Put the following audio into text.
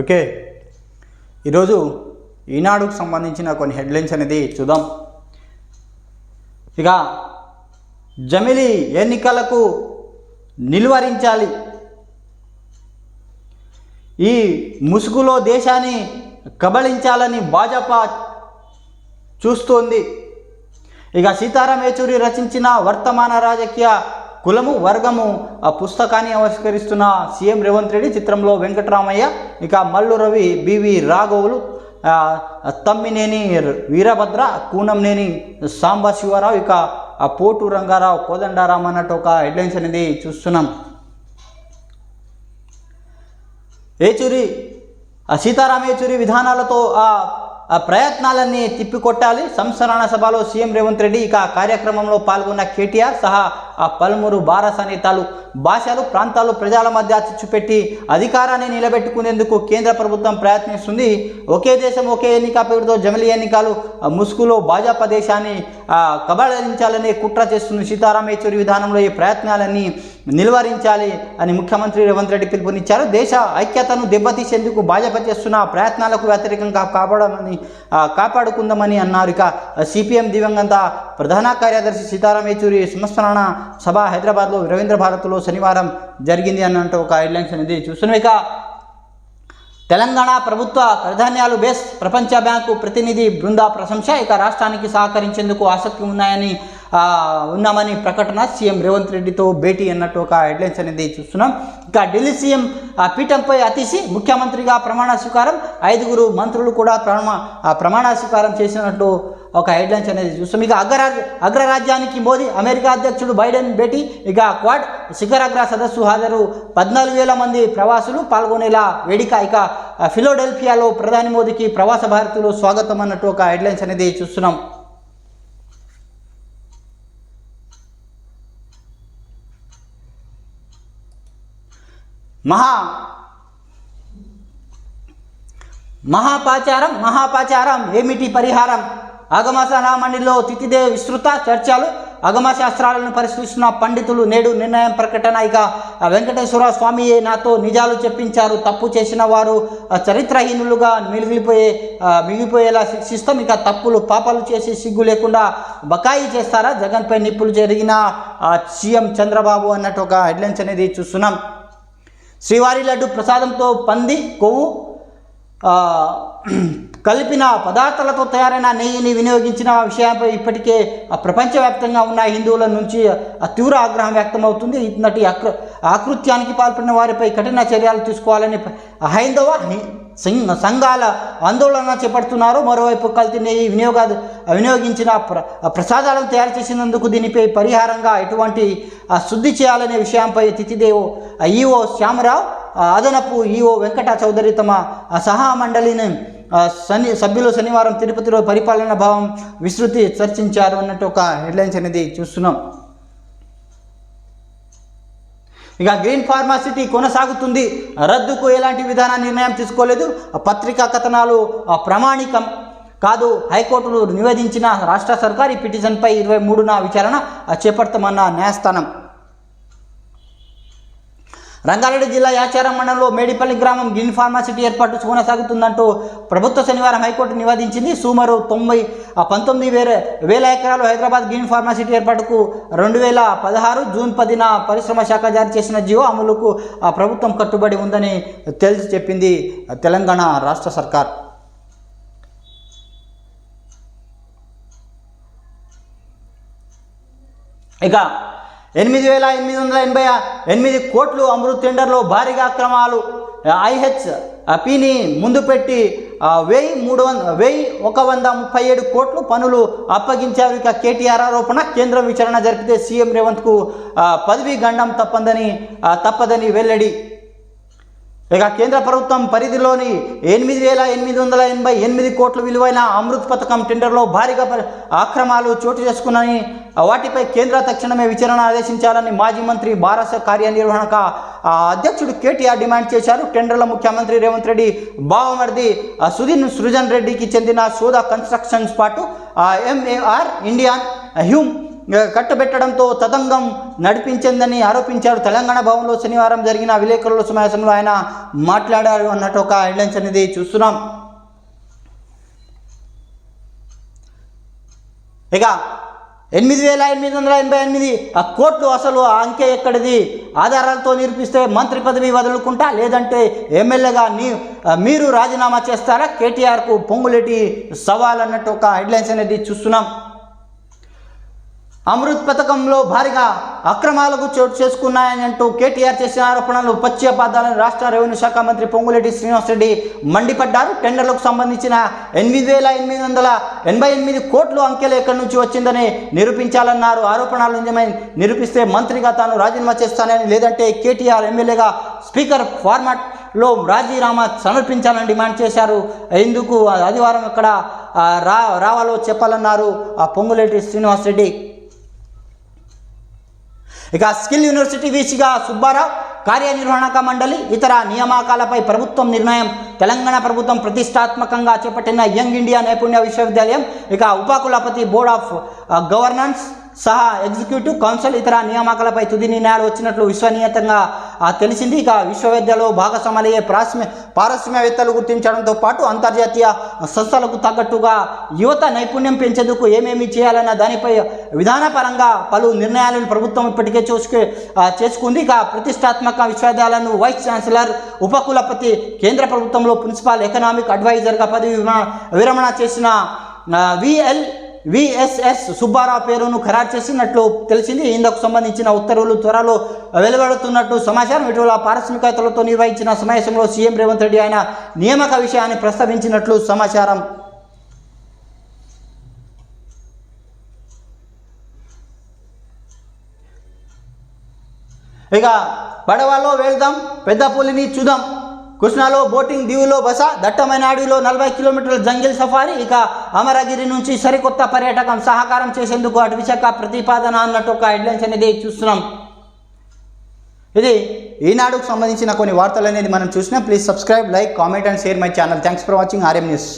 Okay. ఈరోజు ఈనాడుకు సంబంధించిన కొన్ని హెడ్లైన్స్ అనేది చూద్దాం. ఇక జమిలి ఎన్నికలకు నిలువరించాలి. ఈ ముసుగులో దేశాన్ని కబళించాలని భాజపా చూస్తోంది. ఇక సీతారాం యేచూరి రచించిన వర్తమాన రాజకీయ కులము వర్గము ఆ పుస్తకాన్ని ఆవిష్కరిస్తున్న సీఎం రేవంత్ రెడ్డి చిత్రంలో వెంకటరామయ్య ఇక మల్లు రవి బివి రాఘవులు తమ్మినేని వీరభద్ర కూనంనేని సాంబా శివారావు ఇక ఆ పోటు రంగారావు కోదండారాం అన్నట్టు ఒక హెడ్లైన్స్ అనేది చూస్తున్నాం. ఏచూరి ఆ సీతారాం ఏచూరి విధానాలతో ఆ ఆ ప్రయత్నాలన్నీ తిప్పికొట్టాలి. సంస్మరణ సభలో సీఎం రేవంత్ రెడ్డి ఇక కార్యక్రమంలో పాల్గొన్న కేటీఆర్ సహా ఆ పలువురు భారత తాలు భాషలు ప్రాంతాలు ప్రజల మధ్య చిచ్చుపెట్టి అధికారాన్ని నిలబెట్టుకునేందుకు కేంద్ర ప్రభుత్వం ప్రయత్నిస్తుంది. ఒకే దేశం ఒకే ఎన్నిక పేరుతో జమిలి ఎన్నికలు ముసుగులో భాజపా దేశాన్ని కబళించాలనే కుట్ర చేస్తున్న సీతారాం యేచూరి విధానంలో ఈ ప్రయత్నాలన్నీ నిలువరించాలి అని ముఖ్యమంత్రి రేవంత్ రెడ్డి పిలుపునిచ్చారు. దేశ ఐక్యతను దెబ్బతీసేందుకు భాజపా చేస్తున్న ప్రయత్నాలకు వ్యతిరేకంగా కాపాడమని కాపాడుకుందామని అన్నారు. ఇక సిపిఎం దివంగత ప్రధాన కార్యదర్శి సీతారాం యేచూరి సంస్మరణ సభ హైదరాబాద్లో రవీంద్ర భారత్లో శనివారం జరిగింది అన్నట్టు ఒక హెడ్లైన్స్ అనేది చూస్తున్నాం. ఇక తెలంగాణ ప్రభుత్వ ప్రాధాన్యాలు బేస్ ప్రపంచ బ్యాంకు ప్రతినిధి బృందా ప్రశంస. ఇక రాష్ట్రానికి సహకరించేందుకు ఆసక్తి ఉన్నాయని ఉన్నామని ప్రకటన సీఎం రేవంత్ రెడ్డితో భేటీ అన్నట్టు ఒక హెడ్లైన్స్ అనేది చూస్తున్నాం. ఇక ఢిల్లీ సీఎం పీఠంపై అతిశి ముఖ్యమంత్రిగా ప్రమాణ స్వీకారం ఐదుగురు మంత్రులు కూడా ప్రమా ప్రమాణ స్వీకారం చేసినట్టు ఒక హెడ్లైన్స్ అనేది చూస్తాం ఇక అగ్రరాజ్ అగ్రరాజ్యానికి మోదీ అమెరికా అధ్యక్షుడు బైడెన్ భేటీ ఇక క్వాడ్ శిఖరాగ్ర సదస్సు హాజరు. పద్నాలుగు వేల మంది ప్రవాసులు పాల్గొనేలా వేడిక. ఇక ఫిలోడెల్ఫియాలో ప్రధాని మోదీకి ప్రవాస భారతిలో స్వాగతం అన్నట్టు ఒక హెడ్లైన్స్ అనేది చూస్తున్నాం. మహా మహాపాచారం మహాపాచారం ఏమిటి పరిహారం? ఆగమశాల తిథిదే విస్తృత చర్చలు ఆగమ శాస్త్రాలను పరిశీలిస్తున్న పండితులు నేడు నిర్ణయం ప్రకటన ఇక వెంకటేశ్వర స్వామియే నాతో నిజాలు చెప్పించారు. తప్పు చేసిన వారు చరిత్రహీనులుగా మిగిలిపోయే మిగిలిపోయేలా శిక్షిస్తాం. ఇక తప్పులు పాపాలు చేసి సిగ్గు లేకుండా బకాయి చేస్తారా? జగన్పై నిప్పులు జరిగిన సీఎం చంద్రబాబు అన్నట్టు ఒక హెడ్లైన్స్ అనేది చూస్తున్నాం. శ్రీవారి లడ్డు ప్రసాదంతో పంది కొవ్వు కలిపిన పదార్థాలతో తయారైన నెయ్యిని వినియోగించిన విషయంపై ఇప్పటికే ఆ ప్రపంచవ్యాప్తంగా ఉన్న హిందువుల నుంచి ఆ తీవ్ర ఆగ్రహం వ్యక్తమవుతుంది. ఇన్నటి అకృ ఆకృత్యానికి పాల్పడిన వారిపై కఠిన చర్యలు తీసుకోవాలని హైందవ సింగ్ సంఘాల ఆందోళన చేపడుతున్నారు. మరోవైపు కల్తీ నెయ్యి వినియోగ వినియోగించిన ప్ర ప్రసాదాలను తయారు చేసినందుకు దీనిపై పరిహారంగా ఎటువంటి శుద్ధి చేయాలనే విషయంపై తిథిదేవు ఈఓ శ్యామరావు అదనపు ఈఓ వెంకట చౌదరి తమ ఆ, సహా మండలిని శని సభ్యులు శనివారం తిరుపతిలో పరిపాలన భావం విస్తృతి చర్చించారు అన్నట్టు ఒక హెడ్లైన్స్ అనేది చూస్తున్నాం. ఇక గ్రీన్ ఫార్మాసిటీ కొనసాగుతుంది. రద్దుకు ఎలాంటి విధాన నిర్ణయం తీసుకోలేదు. పత్రికా కథనాలు ప్రామాణికం కాదు. హైకోర్టులు నివేదించిన రాష్ట్ర సర్కార్ ఈ పిటిషన్పై ఇరవై మూడున విచారణ చేపడతామన్న న్యాయస్థానం. రంగారెడ్డి జిల్లా యాచారం మండలంలో మేడిపల్లి గ్రామం గ్రీన్ ఫార్మాసిటీ ఏర్పాటు కొనసాగుతుందంటూ ప్రభుత్వ శనివారం హైకోర్టు నివేదించింది. సుమారు తొంభై ఆ, పంతొమ్మిది వేల వేల ఎకరాలు హైదరాబాద్ గ్రీన్ ఫార్మాసిటీ ఏర్పాటుకు రెండు వేల పదహారు జూన్ పదిన పరిశ్రమ శాఖ జారీ చేసిన జియో అమలుకు ప్రభుత్వం కట్టుబడి ఉందని తెలిసి చెప్పింది తెలంగాణ రాష్ట్ర సర్కార్. ఇక ఎనిమిది వేల ఎనిమిది వందల ఎనభై ఎనిమిది కోట్లు అమృత్ టెండర్లో భారీగా అక్రమాలు. ఐహెచ్ పిని ముందు పెట్టి వెయ్యి మూడు వంద వెయ్యి ఒక వంద ముప్పై ఏడు కోట్లు పనులు అప్పగించారు ఇక కేటీఆర్ ఆరోపణ. కేంద్రం విచారణ జరిపితే సీఎం రేవంత్కు పదవి గండం తప్పదని తప్పదని వెల్లడి. ఇక కేంద్ర ప్రభుత్వం పరిధిలోని ఎనిమిది వేల ఎనిమిది వందల ఎనభై ఎనిమిది కోట్ల విలువైన అమృత్ పథకం టెండర్లో భారీగా ఆక్రమాలు అక్రమాలు చోటు చేసుకున్నాయని వాటిపై కేంద్ర తక్షణమే విచారణ ఆదేశించాలని మాజీ మంత్రి భారత కార్యనిర్వహణక అధ్యక్షుడు కేటీఆర్ డిమాండ్ చేశారు. టెండర్ల ముఖ్యమంత్రి రేవంత్ రెడ్డి బావమర్ది సుధీన్ సృజన్ రెడ్డికి చెందిన సోదా కన్స్ట్రక్షన్స్ పాటు ఎంఏఆర్ ఇండియన్ హ్యూమ్ కట్టుబెట్టడంతో తతంగం నడిపించిందని ఆరోపించారు. తెలంగాణ భవన్లో శనివారం జరిగిన విలేకరుల సమావేశంలో ఆయన మాట్లాడారు అన్నట్టు ఒక హెడ్లైన్స్ అనేది చూస్తున్నాం. ఇక ఎనిమిది వేల ఎనిమిది వందల ఎనభై ఎనిమిది ఆ కోట్లు అసలు ఆ అంకె ఎక్కడిది? ఆధారాలతో నిరూపిస్తే మంత్రి పదవి వదులుకుంటా లేదంటే ఎమ్మెల్యేగా నీ మీరు రాజీనామా చేస్తారా? కేటీఆర్కు పొంగులేటి సవాల్ అన్నట్టు ఒక హెడ్లైన్స్ అనేది చూస్తున్నాం. అమృత్ పథకంలో భారీగా అక్రమాలకు చోటు చేసుకున్నాయని అంటూ కేటీఆర్ చేసిన ఆరోపణలు పచ్చి రాష్ట్ర రెవెన్యూ శాఖ మంత్రి పొంగులేటి శ్రీనివాసరెడ్డి మండిపడ్డారు. టెండర్లకు సంబంధించిన ఎనిమిది వేల ఎనిమిది వందల ఎనభై ఎనిమిది కోట్లు అంకెలు ఎక్కడి నుంచి వచ్చిందని నిరూపించాలన్నారు. ఆరోపణలు నిజమై నిరూపిస్తే మంత్రిగా తాను రాజీనామా చేస్తానని లేదంటే కేటీఆర్ ఎమ్మెల్యేగా స్పీకర్ ఫార్మాట్లో రాజీనామా సమర్పించాలని డిమాండ్ చేశారు. ఎందుకు? ఆదివారం ఇక్కడ రా రావాలో చెప్పాలన్నారు ఆ పొంగులేటి శ్రీనివాసరెడ్డి. ఇక స్కిల్ యూనివర్సిటీ వీసీగా సుబ్బారావు కార్యనిర్వహణక మండలి ఇతర నియామకాలపై ప్రభుత్వం నిర్ణయం తెలంగాణ ప్రభుత్వం ప్రతిష్టాత్మకంగా చేపట్టిన యంగ్ ఇండియా నైపుణ్య విశ్వవిద్యాలయం ఇక ఉపకులపతి బోర్డ్ ఆఫ్ గవర్నన్స్ గవర్నెన్స్ సహా ఎగ్జిక్యూటివ్ కౌన్సిల్ ఇతర నియామకాలపై తుది నిర్ణయాలు వచ్చినట్లు విశ్వనీయతంగా తెలిసింది. ఇక విశ్వవిద్యాలయంలో భాగస్వామయ్యే ప్రాస్మ పారిశ్రామికవేత్తలు గుర్తించడంతో పాటు అంతర్జాతీయ సంస్థలకు తగ్గట్టుగా యువత నైపుణ్యం పెంచేందుకు ఏమేమి చేయాలన్న దానిపై విధానపరంగా పలు నిర్ణయాలను ప్రభుత్వం ఇప్పటికే చూసుకు చేసుకుంది. ఇక ప్రతిష్టాత్మక విశ్వవిద్యాలయాలను వైస్ ఛాన్సలర్ ఉపకులపతి కేంద్ర ప్రభుత్వంలో ప్రిన్సిపాల్ ఎకనామిక్ అడ్వైజర్గా పదవి విరమణ విరమణ చేసిన విఎల్ విఎస్ఎస్ సుబ్బారావు పేరును ఖరారు చేసినట్లు తెలిసింది. ఇందుకు సంబంధించిన ఉత్తర్వులు త్వరలో వెలువడుతున్నట్టు సమాచారం. ఇటీవల పారిశ్రామికవేత్తలతో నిర్వహించిన సమావేశంలో సీఎం రేవంత్ రెడ్డి ఆయన నియామక విషయాన్ని ప్రస్తావించినట్లు సమాచారం. ఇక పడవలో వెళ్దాం. పెద్దపల్లిని చూద్దాం. కృష్ణాలో బోటింగ్ దీవులో బస దట్టమైన అడవిలో నలభై కిలోమీటర్ల జంగిల్ సఫారీ ఇక అమరగిరి నుంచి సరికొత్త పర్యాటకం సహకారం చేసేందుకు అటవీ శాఖ ప్రతిపాదన అన్నట్టు ఒక హెడ్లైన్స్ అనేది చూస్తున్నాం. ఇది ఈనాడుకు సంబంధించిన కొన్ని వార్తలు అనేది మనం చూసినా. Please subscribe like comment and share my channel. Thanks for watching R M news.